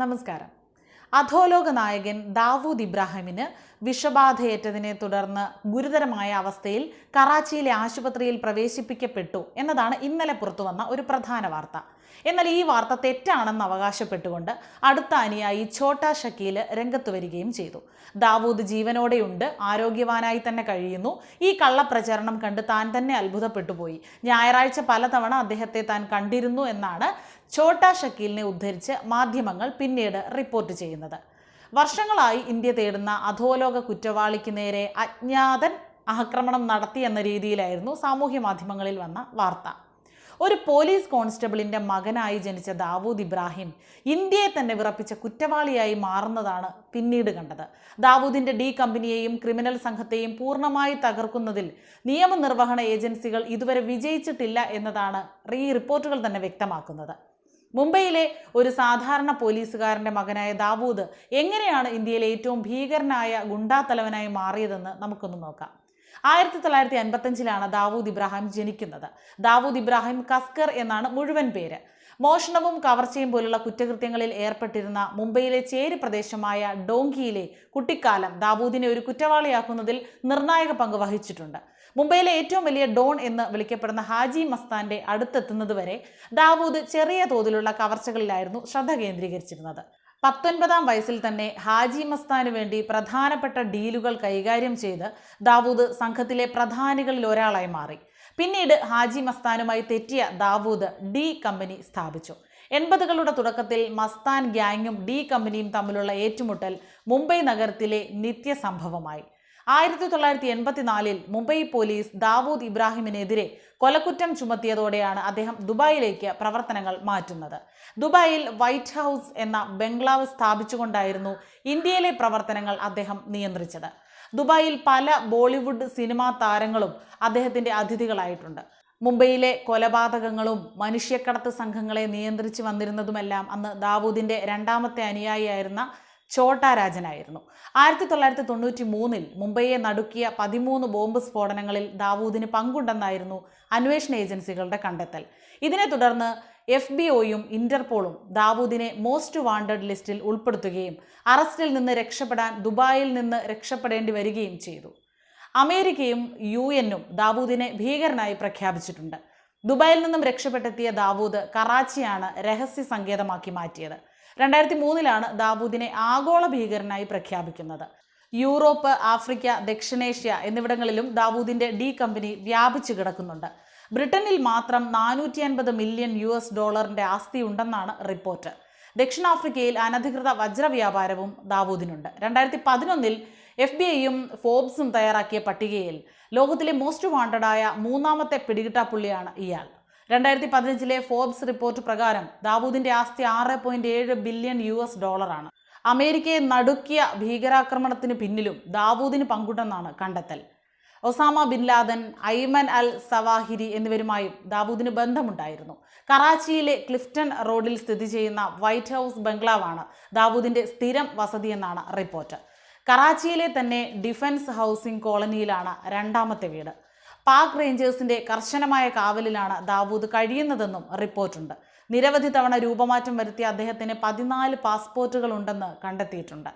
നമസ്കാരം. അധോലോക നായകൻ ദാവൂദ് ഇബ്രാഹിമിന് വിഷബാധയേറ്റതിനെ തുടർന്ന് ഗുരുതരമായ അവസ്ഥയിൽ കറാച്ചിയിലെ ആശുപത്രിയിൽ പ്രവേശിപ്പിക്കപ്പെട്ടു എന്നതാണ് ഇന്നലെ പുറത്തുവന്ന ഒരു പ്രധാന വാർത്ത. എന്നാൽ ഈ വാർത്ത തെറ്റാണെന്ന് അവകാശപ്പെട്ടുകൊണ്ട് അടുത്ത അനുയായി ഛോട്ടാ ഷക്കീൽ രംഗത്ത് വരികയും ചെയ്തു. ദാവൂദ് ജീവനോടെയുണ്ട് ആരോഗ്യവാനായി തന്നെ കഴിയുന്നു. ഈ കള്ളപ്രചരണം കണ്ട് താൻ തന്നെ അത്ഭുതപ്പെട്ടു പോയി. ഞായറാഴ്ച പലതവണ അദ്ദേഹത്തെ താൻ കണ്ടിരുന്നു എന്നാണ് ഛോട്ടാ ഷക്കീലിനെ ഉദ്ധരിച്ച് മാധ്യമങ്ങൾ പിന്നീട് റിപ്പോർട്ട് ചെയ്യുന്നത്. വർഷങ്ങളായി ഇന്ത്യ തേടുന്ന അധോലോക കുറ്റവാളിക്ക് നേരെ അജ്ഞാതൻ ആക്രമണം നടത്തി എന്ന രീതിയിലായിരുന്നു സാമൂഹ്യ മാധ്യമങ്ങളിൽ വന്ന വാർത്ത. ഒരു പോലീസ് കോൺസ്റ്റബിളിന്റെ മകനായി ജനിച്ച ദാവൂദ് ഇബ്രാഹിം ഇന്ത്യയെ തന്നെ വിറപ്പിച്ച കുറ്റവാളിയായി മാറുന്നതാണ് പിന്നീട് കണ്ടത്. ദാവൂദിന്റെ ഡി കമ്പനിയെയും ക്രിമിനൽ സംഘത്തെയും പൂർണമായി തകർക്കുന്നതിൽ നിയമനിർവഹണ ഏജൻസികൾ ഇതുവരെ വിജയിച്ചിട്ടില്ല എന്നതാണ് ഈ റിപ്പോർട്ടുകൾ തന്നെ വ്യക്തമാക്കുന്നത്. മുംബൈയിലെ ഒരു സാധാരണ പോലീസുകാരന്റെ മകനായ ദാവൂദ് എങ്ങനെയാണ് ഇന്ത്യയിലെ ഏറ്റവും ഭീകരനായ ഗുണ്ടാത്തലവനായി മാറിയതെന്ന് നമുക്കൊന്ന് നോക്കാം. ആയിരത്തി തൊള്ളായിരത്തി അൻപത്തഞ്ചിലാണ് ദാവൂദ് ഇബ്രാഹിം ജനിക്കുന്നത്. ദാവൂദ് ഇബ്രാഹിം കസ്കർ എന്നാണ് മുഴുവൻ പേര്. മോഷണവും കവർച്ചയും പോലുള്ള കുറ്റകൃത്യങ്ങളിൽ ഏർപ്പെട്ടിരുന്ന മുംബൈയിലെ ചേരി പ്രദേശമായ ഡോങ്കിയിലെ കുട്ടിക്കാലം ദാവൂദിനെ ഒരു കുറ്റവാളിയാക്കുന്നതിൽ നിർണായക പങ്ക് വഹിച്ചിട്ടുണ്ട്. മുംബൈയിലെ ഏറ്റവും വലിയ ഡോൺ എന്ന് വിളിക്കപ്പെടുന്ന ഹാജി മസ്താന്റെ അടുത്തെത്തുന്നതുവരെ ദാവൂദ് ചെറിയ തോതിലുള്ള കവർച്ചകളിലായിരുന്നു ശ്രദ്ധ കേന്ദ്രീകരിച്ചിരുന്നത്. പത്തൊൻപതാം വയസ്സിൽ തന്നെ ഹാജി മസ്താന് വേണ്ടി പ്രധാനപ്പെട്ട ഡീലുകൾ കൈകാര്യം ചെയ്ത് ദാവൂദ് സംഘത്തിലെ പ്രധാനികളിൽ ഒരാളായി മാറി. പിന്നീട് ഹാജി മസ്താനുമായി തെറ്റിയ ദാവൂദ് ഡി കമ്പനി സ്ഥാപിച്ചു. എൺപതുകളുടെ തുടക്കത്തിൽ മസ്താൻ ഗ്യാങ്ങും ഡി കമ്പനിയും തമ്മിലുള്ള ഏറ്റുമുട്ടൽ മുംബൈ നഗരത്തിലെ നിത്യസംഭവമായി. ആയിരത്തി തൊള്ളായിരത്തി എൺപത്തിനാലിൽ മുംബൈ പോലീസ് ദാവൂദ് ഇബ്രാഹിമിനെതിരെ കൊലക്കുറ്റം ചുമത്തിയതോടെയാണ് അദ്ദേഹം ദുബായിലേക്ക് പ്രവർത്തനങ്ങൾ മാറ്റുന്നത്. ദുബായിൽ വൈറ്റ് ഹൗസ് എന്ന ബംഗ്ലാവ് സ്ഥാപിച്ചുകൊണ്ടായിരുന്നു ഇന്ത്യയിലെ പ്രവർത്തനങ്ങൾ അദ്ദേഹം നിയന്ത്രിച്ചത്. ദുബായിൽ പല ബോളിവുഡ് സിനിമാ താരങ്ങളും അദ്ദേഹത്തിന്റെ അതിഥികളായിട്ടുണ്ട്. മുംബൈയിലെ കൊലപാതകങ്ങളും മനുഷ്യക്കടത്ത് സംഘങ്ങളെ നിയന്ത്രിച്ചു വന്നിരുന്നതുമെല്ലാം അന്ന് ദാവൂദിന്റെ രണ്ടാമത്തെ അനുയായിയായിരുന്ന ഛോട്ടാ രാജനായിരുന്നു ആയിരത്തി തൊള്ളായിരത്തി തൊണ്ണൂറ്റി മൂന്നിൽ മുംബൈയെ നടുക്കിയ പതിമൂന്ന് ബോംബ് സ്ഫോടനങ്ങളിൽ ദാവൂദിന് പങ്കുണ്ടെന്നായിരുന്നു അന്വേഷണ ഏജൻസികളുടെ കണ്ടെത്തൽ. ഇതിനെ തുടർന്ന് എഫ് ബി ഒയും ഇന്റർപോളും ദാവൂദിനെ മോസ്റ്റ് വാണ്ടഡ് ലിസ്റ്റിൽ ഉൾപ്പെടുത്തുകയും അറസ്റ്റിൽ നിന്ന് രക്ഷപ്പെടാൻ ദുബായിൽ നിന്ന് രക്ഷപ്പെടേണ്ടി വരികയും ചെയ്തു. അമേരിക്കയും യു എന്നും ദാവൂദിനെ ഭീകരനായി പ്രഖ്യാപിച്ചിട്ടുണ്ട്. ദുബായിൽ നിന്നും രക്ഷപ്പെട്ടെത്തിയ ദാവൂദ് കറാച്ചിയാണ് രഹസ്യ സങ്കേതമാക്കി മാറ്റിയത്. രണ്ടായിരത്തി മൂന്നിലാണ് ദാവൂദിനെ ആഗോള ഭീകരനായി പ്രഖ്യാപിക്കുന്നത്. യൂറോപ്പ് ആഫ്രിക്ക ദക്ഷിണേഷ്യ എന്നിവിടങ്ങളിലും ദാവൂദിന്റെ ഡി കമ്പനി വ്യാപിച്ചു കിടക്കുന്നുണ്ട്. ബ്രിട്ടനിൽ മാത്രം നാനൂറ്റി അൻപത് മില്യൺ യു എസ് ഡോളറിന്റെ ആസ്തി ഉണ്ടെന്നാണ് റിപ്പോർട്ട്. ദക്ഷിണാഫ്രിക്കയിൽ അനധികൃത വജ്രവ്യാപാരവും ദാവൂദിനുണ്ട്. രണ്ടായിരത്തി പതിനൊന്നിൽ എഫ് ബി ഐയും ഫോബ്സും തയ്യാറാക്കിയ പട്ടികയിൽ ലോകത്തിലെ മോസ്റ്റ് വാണ്ടഡായ മൂന്നാമത്തെ പിടികിട്ടാപ്പുള്ളിയാണ് ഇയാൾ. രണ്ടായിരത്തി പതിനഞ്ചിലെ ഫോർബ്സ് റിപ്പോർട്ട് പ്രകാരം ദാവൂദിന്റെ ആസ്തി ആറ് പോയിന്റ് ഏഴ് ബില്യൺ യു എസ് ഡോളറാണ് അമേരിക്കയെ നടുക്കിയ ഭീകരാക്രമണത്തിന് പിന്നിലും ദാവൂദിന് പങ്കുണ്ടെന്നാണ് കണ്ടെത്തൽ. Osama bin Laden Ayman al Zawahiri എന്നിവരുമായും ദാവൂദിന് ബന്ധമുണ്ടായിരുന്നു. കറാച്ചിയിലെ ക്ലിഫ്റ്റൺ റോഡിൽ സ്ഥിതി ചെയ്യുന്ന വൈറ്റ് ഹൗസ് ബംഗ്ലാവാണ് ദാവൂദിന്റെ സ്ഥിരം വസതിയെന്നാണ് റിപ്പോർട്ട്. കറാച്ചിയിലെ തന്നെ ഡിഫൻസ് ഹൗസിംഗ് കോളനിയിലാണ് രണ്ടാമത്തെ വീട്. പാക് റേഞ്ചേഴ്സിന്റെ കർശനമായ കാവലിലാണ് ദാവൂദ് കഴിയുന്നതെന്നും റിപ്പോർട്ടുണ്ട്. നിരവധി തവണ രൂപമാറ്റം വരുത്തിയ അദ്ദേഹത്തിന് പതിനാല് പാസ്പോർട്ടുകൾ ഉണ്ടെന്ന് കണ്ടെത്തിയിട്ടുണ്ട്.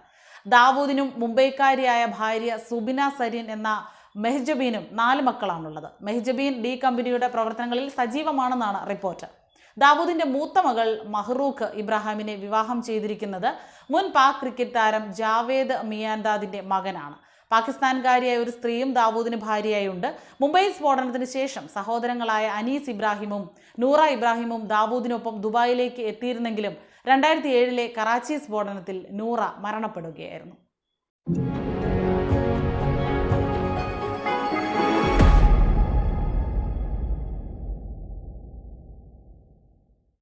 ദാവൂദിനും മുംബൈക്കാരിയായ ഭാര്യ സുബിന സരീൻ എന്ന മെഹ്ജബീനും നാല് മക്കളാണുള്ളത്. മെഹ്ജബീൻ ഡി കമ്പനിയുടെ പ്രവർത്തനങ്ങളിൽ സജീവമാണെന്നാണ് റിപ്പോർട്ട്. ദാവൂദിന്റെ മൂത്ത മകൾ മഹ്റൂഖ് ഇബ്രാഹിമിനെ വിവാഹം ചെയ്തിരിക്കുന്നത് മുൻ പാക് ക്രിക്കറ്റ് താരം ജാവേദ് മിയാൻദാദിന്റെ മകനാണ്. പാകിസ്ഥാൻകാരിയായ ഒരു സ്ത്രീയും ദാവൂദിന് ഭാര്യയായുണ്ട്. മുംബൈ സ്ഫോടനത്തിന് ശേഷം സഹോദരങ്ങളായ അനീസ് ഇബ്രാഹിമും നൂറ ഇബ്രാഹിമും ദാവൂദിനൊപ്പം ദുബായിലേക്ക് എത്തിയിരുന്നെങ്കിലും രണ്ടായിരത്തി ഏഴിലെ കറാച്ചി സ്ഫോടനത്തിൽ നൂറ മരണപ്പെടുകയായിരുന്നു.